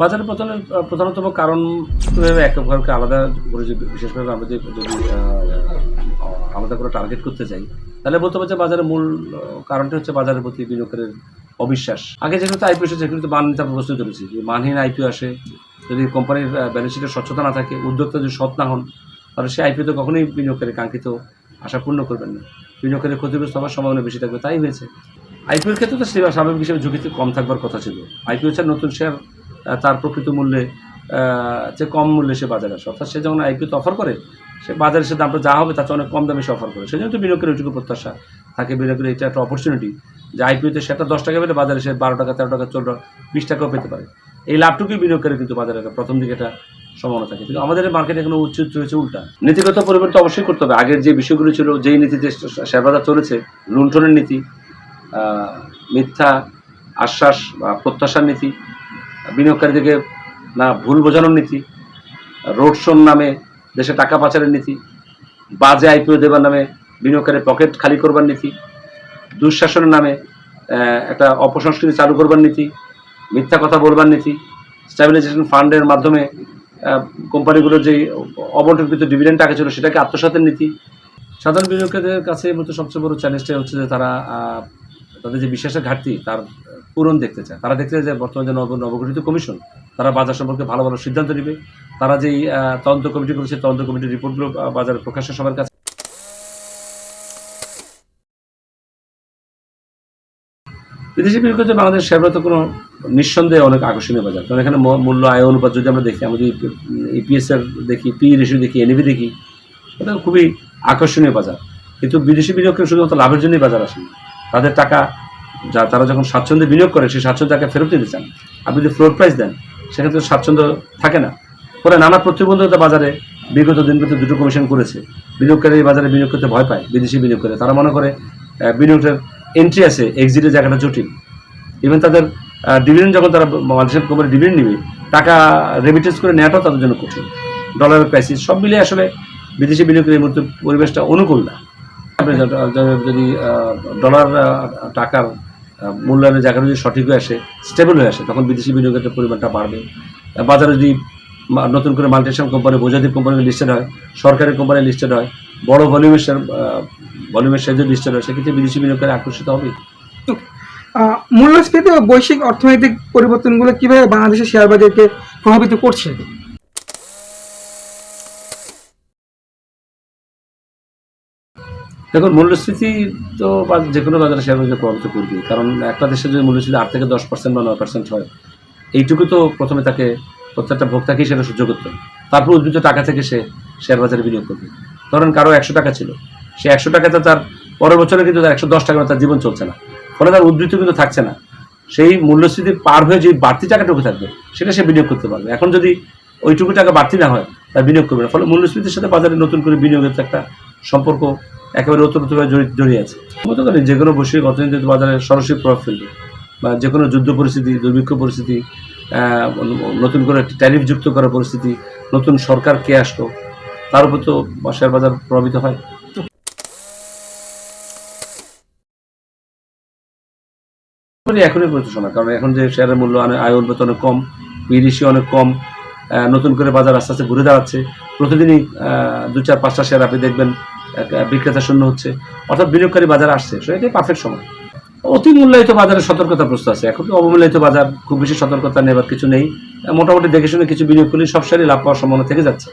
বাজারে পতনের প্রধানতম কারণ একেবারে আলাদা করে যদি বিশেষভাবে আমরা যদি যদি আলাদা করে টার্গেট করতে চাই, তাহলে বলতে যে বাজারের মূল কারণটা হচ্ছে বাজারের প্রতি বিনিয়োগের অবিশ্বাস। আগে যেগুলো আইপিও এসেছে সেগুলো তো মান নিতে আমরা প্রশ্ন তুলেছি যে মানহীন আইপিও আসে, যদি কোম্পানির ব্যালেন্স শিটের স্বচ্ছতা না থাকে, উদ্যোক্তা যদি সৎ না হন, তাহলে সেই আইপিও তো কখনোই বিনিয়োগকারী কাঙ্ক্ষিত আশা পূর্ণ করবেন না। বিনিয়োগকারী ক্ষতিগ্রস্ত হওয়ার সম্ভাবনা বেশি থাকবে, তাই হয়েছে। আইপিওর ক্ষেত্রে তো সেবা স্বাভাবিক হিসেবে ঝুঁকি কম থাকবার কথা ছিল। আইপিও ছাড়া নতুন শেয়ার তার প্রকৃত মূল্যে যে কম মূল্যে সে বাজারে আসে। অর্থাৎ সে যখন আইপিওতে অফার করে, সে বাজারে সে দামটা যা হবে চেয়ে অনেক কম দামে সে অফার করে। সেই জন্য তো বিনিয়োগের ওইটুকু প্রত্যাশা থাকে। বিনিয়োগের এটা একটা অপরচুনিটি যে আইপিওতে সেটা দশ টাকা পেলে বাজারে সে বারো টাকা, তেরো টাকা, চোদ্দ বিশ টাকাও পেতে পারে। এই লাভটুকুই বিনিয়োগকারী কিন্তু বাজারে প্রথম দিকে এটা সম্ভাবনা থাকে। কিন্তু আমাদের মার্কেটে এখনও উচ্চ রয়েছে উল্টা। নীতিগত পরিবর্তন অবশ্যই করতে হবে। আগের যে বিষয়গুলো ছিল, যেই নীতিতে শেয়ার বাজার চলেছে, লুণ্ঠনের নীতি মিথ্যা আশ্বাস বা প্রত্যাশার নীতি বিনিয়োগকারীদেরকে না ভুল বোঝানোর নীতি, রোড শোর নামে দেশে টাকা পাচারের নীতি, বাজে আইপিও দেবার নামে বিনিয়োগকারীর পকেট খালি করবার নীতি, দুঃশাসনের নামে একটা অপসংস্কৃতি চালু করবার নীতি, মিথ্যা কথা বলবার নীতি, স্ট্যাবিলাইজেশন ফান্ডের মাধ্যমে কোম্পানিগুলোর যে অবন্টনকৃত ডিভিডেন্ড টাকা ছিল সেটাকে আত্মসাতের নীতি। সাধারণ বিনিয়োগকারীদের কাছে মুহূর্তে সবচেয়ে বড় চ্যালেঞ্জটা হচ্ছে যে তারা তাদের যে বিশ্বাসের ঘাটতি, তার পূরণ দেখতে চায়। তারা দেখতে চায় যে বর্তমানে যে নব, নবগঠিত কমিশন, তারা বাজার সম্পর্কে ভালো ভালো সিদ্ধান্ত নেবে। তারা যেই তদন্ত কমিটি করেছে তদন্ত কমিটির রিপোর্টগুলো বাজারে প্রকাশের সবার কাছে। বিদেশি বিনিয়োগের জন্য বাংলাদেশ শেয়ার তো কোনো নিঃসন্দেহে অনেক আকর্ষণীয় বাজার। কারণ এখানে মূল্য, আয়, অনুপাত যদি আমরা দেখি, আমরা যদি ইপিএস এর দেখি পি রেশিও দেখি এনএভি দেখি, এটা খুবই আকর্ষণীয় বাজার। কিন্তু বিদেশি বিনিয়োগকারী শুধুমাত্র লাভের জন্যই বাজার আসেন তাদের টাকা যা তারা যখন স্বাচ্ছন্দ্যে বিনিয়োগ করে, সেই স্বাচ্ছন্দ্য টাকা ফেরত দিতে চান। আপনি যদি ফ্লোর প্রাইস দেন, সেক্ষেত্রে স্বাচ্ছন্দ্য থাকে না। ফলে নানা প্রতিবন্ধকতা বাজারে বিগত দিনগুলোতে দুটো কমিশন করেছে। বিনিয়োগকারী এই বাজারে বিনিয়োগ করতে ভয় পায়, বিদেশি বিনিয়োগ করে। তারা মনে করে বিনিয়োগের এন্ট্রি আছে এক্সিটের জায়গাটা জটিল। ইভেন তাদের ডিভিডেন্ড যখন তারা বাংলাদেশের কোম্পানি ডিভিডেন্ড নিবে, টাকা রেমিটেন্স করে নেওয়াটাও তাদের জন্য কঠিন। ডলারের ক্রাইসিস সব মিলিয়ে আসলে বিদেশি বিনিয়োগের এই মুহূর্তে পরিবেশটা অনুকূল না। যদি- ডলার টাকার মূল্যায়নের জায়গাটা যদি সঠিক হয়ে আসে স্টেবল হয়ে আসে, তখন বিদেশি বিনিয়োগের পরিমাণটা বাড়বে। বাজারে যদি নতুন করে মাল্টিনেশনাল কোম্পানি বৈজাতিক কোম্পানি লিস্টেড হয়, সরকারি কোম্পানি লিস্টেড হয়, বড় ভলিউমের শেয়ার ভলিউমের শেয়ার যদি লিস্টেড হয়, সেক্ষেত্রে বিদেশি বিনিয়োগকারী আকর্ষিত হবে মূল্যস্ফীতি ও বৈশ্বিক অর্থনৈতিক পরিবর্তনগুলো কীভাবে বাংলাদেশের শেয়ার বাজারকে প্রভাবিত করছে? দেখুন, মূল্যস্ফীতি তো বা- যে কোনো বাজারে শেয়ার বাজার প্রভাবিত করবে কারণ একটা দেশের যদি মূল্যস্ফীতি আট থেকে দশ পার্সেন্ট বা নয় পার্সেন্ট হয়, এইটুকু তো প্রথমে তাকে প্রত্যেকটা ভোক্তাকেই সেটা সহ্য করতে হবে। তারপর উদ্ভিদ টাকা থেকে সে শেয়ার বাজারে বিনিয়োগ করবে। ধরেন কারও একশো টাকা ছিল, সে একশো টাকাতে তার পরের বছরে কিন্তু তার একশো দশ টাকা তার জীবন চলছে না। ফলে তার উদ্বৃত্ত কিন্তু থাকছে না। সেই মূল্যস্ফীতি পার হয়ে যে বাড়তি টাকাটুকু থাকবে, সেটা সে বিনিয়োগ করতে পারবে। এখন যদি ওইটুকু টাকা বাড়তি না হয়, তার বিনিয়োগ করবে না। ফলে মূল্যস্ফীতির সাথে বাজারে নতুন করে বিনিয়োগের একটা সম্পর্ক একেবারে ওতপ্রোতভাবে জড়ি- জড়িয়ে আছে। করেন যে কোনো বৈশ্বিক অর্থনীতি বাজারে সরাসরি প্রভাব ফেলবে বা যে কোনো যুদ্ধ পরিস্থিতি, দুর্ভিক্ষ পরিস্থিতি নতুন করে ট্যারিফ যুক্ত করার পরিস্থিতি, নতুন সরকার কে আসলো, তার উপর তো শেয়ার বাজার প্রভাবিত হয়। এখনই কারণ এখন যে শেয়ারের মূল্য আয় অনেক কম বিদেশি অনেক কম নতুন করে বাজার আস্তে আস্তে ঘুরে প্রতিদিনই দু চার পাঁচটা শেয়ার আপনি দেখবেন বিক্রেতা শূন্য হচ্ছে। অর্থাৎ বিনিয়োগকারী বাজার আসছে। সো এটাই পারফেক্ট সময়। অতি মূল্যায়িত বাজারে সতর্কতা প্রশ্ন আছে। এখন অবমূল্যায়িত বাজার, খুব বেশি সতর্কতা নেবার কিছু নেই। মোটামুটি দেখে শুনে কিছু বিনিয়োগ করলে সব শেয়ারই লাভ পাওয়ার সম্ভাবনা থেকে যাচ্ছে।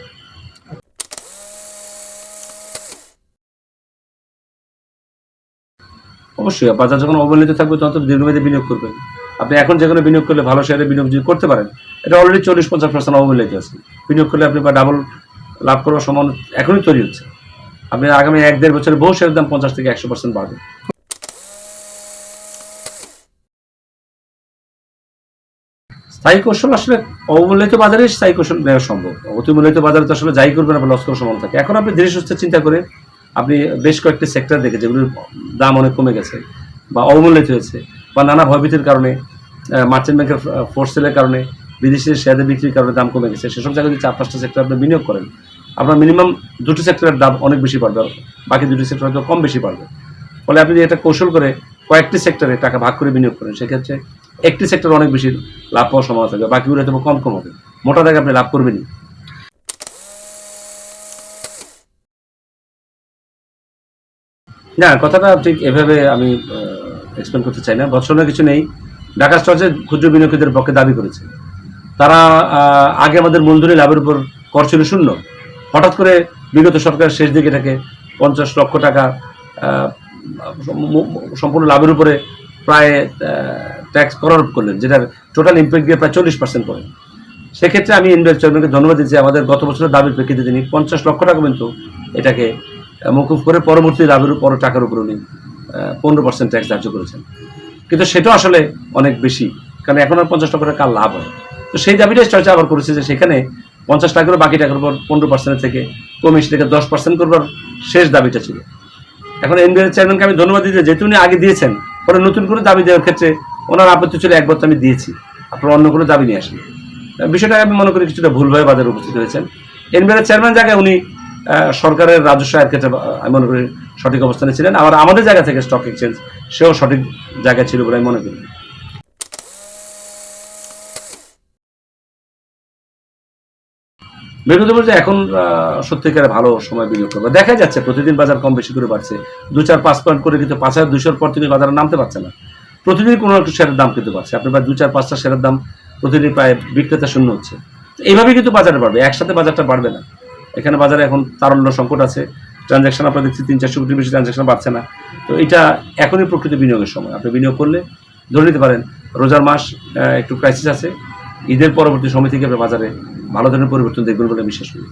অবশ্যই বাজার যখন অবহেলিত থাকবে, তখন তো দীর্ঘমেয়াদী বিনিয়োগ করবেন আপনি এখন যে কোনো বিনিয়োগ করলে ভালো শেয়ারে বিনিয়োগ যদি করতে পারেন, এটা অলরেডি চল্লিশ পঞ্চাশ পার্সেন্ট অবহেলিত আছে। বিনিয়োগ করলে আপনি বা ডাবল লাভ করার সম্ভাবনা এখনই তৈরি হচ্ছে। আপনি আগামী এক দেড় বছরে বহু শেয়ারের দাম পঞ্চাশ থেকে একশো পার্সেন্ট বাড়বে। স্থায়ী কৌশল আসলে অবমূল্যিত বাজারে স্থায়ী কৌশল নেওয়া সম্ভব। অতিমূল্যিত বাজারে তো আসলে যাই করবেন আপনার লস করার সম্ভাবনা থাকে। এখন আপনি ধীরে সুস্থে চিন্তা করে আপনি বেশ কয়েকটি সেক্টর দেখে, যেগুলোর দাম অনেক কমে গেছে বা অবমূল্যিত হয়েছে বা নানা ভয়ভীতির কারণে মার্চেন্ট ব্যাংকের ফোর্স সেলের কারণে, বিদেশি শেয়ারের বিক্রির কারণে দাম কমে গেছে। সেসব জায়গায় যদি চার পাঁচটা সেক্টর আপনি বিনিয়োগ করেন আপনার মিনিমাম দুটো সেক্টরের দাম অনেক বেশি বাড়বে, বাকি দুটি সেক্টর হয়তো কম বেশি বাড়বে। ফলে আপনি যদি একটা কৌশল করে কয়েকটি সেক্টরে টাকা ভাগ করে বিনিয়োগ করেন, সেক্ষেত্রে একটি সেক্টর অনেক বেশি লাভ পাওয়ার সম্ভাবনা থাকবে, বাকিগুলো হয়তো কম কম হবে। মোটা দাগে আপনি লাভ করবেনই। না, কথাটা ঠিক এভাবে আমি এক্সপ্লেন করতে চাই না। বৎসরের কিছু নেই। ঢাকা স্টকসে ক্ষুদ্র বিনিয়োগীদের পক্ষে দাবি করেছে। তারা আগে আমাদের মূলধনী লাভের উপর কর ছিল শূন্য। হঠাৎ করে বিগত সরকার শেষ দিকে এটাকে পঞ্চাশ লক্ষ টাকা সম্পূর্ণ লাভের উপরে প্রায় ট্যাক্স করার করলেন, যেটার টোটাল ইম্প্যাক্ট দিয়ে প্রায় চল্লিশ পার্সেন্ট পড়ে। সেক্ষেত্রে আমি ইন্ডিয়ার চেয়ারম্যানকে ধন্যবাদ দিচ্ছি। আমাদের গত বছরের দাবির প্রেক্ষিতে তিনি পঞ্চাশ লক্ষ টাকা কিন্তু এটাকে মকুফ করে পরবর্তী লাভের উপর টাকার উপর উনি পনেরো পার্সেন্ট ট্যাক্স ধার্য করেছেন। কিন্তু সেটা আসলে অনেক বেশি, কারণ এখন আর পঞ্চাশ টাকা কার লাভ হয়। তো সেই দাবিটাই চর্চা আবার করেছে যে সেখানে পঞ্চাশ টাকা করে বাকি টাকার উপর পনেরো পার্সেন্ট থেকে কমিশ থেকে দশ পার্সেন্ট করবার শেষ দাবিটা ছিল। এখন এনবিআর চেয়ারম্যানকে আমি ধন্যবাদ দিতে যেহেতু উনি আগে দিয়েছেন, পরে নতুন করে দাবি দেওয়ার ক্ষেত্রে ওনার আপত্তি ছিল, একবার তো আমি দিয়েছি। আপনার অন্য কোনো দাবি নিয়ে আসেন। বিষয়টা আমি মনে করি কিছুটা ভুলভাবে বাজারে উপস্থিত হয়েছেন। এনবিআর চেয়ারম্যান জায়গায় উনি সরকারের রাজস্ব আয়ের ক্ষেত্রে আমি মনে করি সঠিক অবস্থানে ছিলেন। আবার আমাদের জায়গা থেকে স্টক এক্সচেঞ্জ সেও সঠিক জায়গায় ছিল বলে আমি মনে করি। বিগত বলছে এখন সত্যিকারে ভালো সময় বিনিয়োগ করবে। দেখা যাচ্ছে প্রতিদিন বাজার কম বেশি করে বাড়ছে। দু চার পাঁচ পয়েন্ট করে কিন্তু পাঁচ হাজার দুশোর পর থেকে বাজারে নামতে পারছে না। প্রতিদিন কোনো একটা শেয়ারের দাম কিন্তু বাড়ছে। আপনি প্রায় দু চার পাঁচটা শেয়ারের দাম প্রতিদিন প্রায় বিক্রেতা শূন্য হচ্ছে। এইভাবে কিন্তু বাজারে বাড়বে। একসাথে বাজারটা বাড়বে না। এখানে বাজারে এখন তারল্য সংকট আছে। ট্রানজ্যাকশন আপনার দেখছি তিন চারশো কোটির বেশি ট্রানজ্যাকশন বাড়ছে না। তো এটা এখনই প্রকৃত বিনিয়োগের সময়। আপনি বিনিয়োগ করলে ধরে নিতে পারেন, রোজার মাস একটু ক্রাইসিস আছে। ঈদের পরবর্তী সময় থেকে আপনি বাজারে। ভালো ধরনের পরিবর্তন দেখবেন বলে বিশ্বাস করি।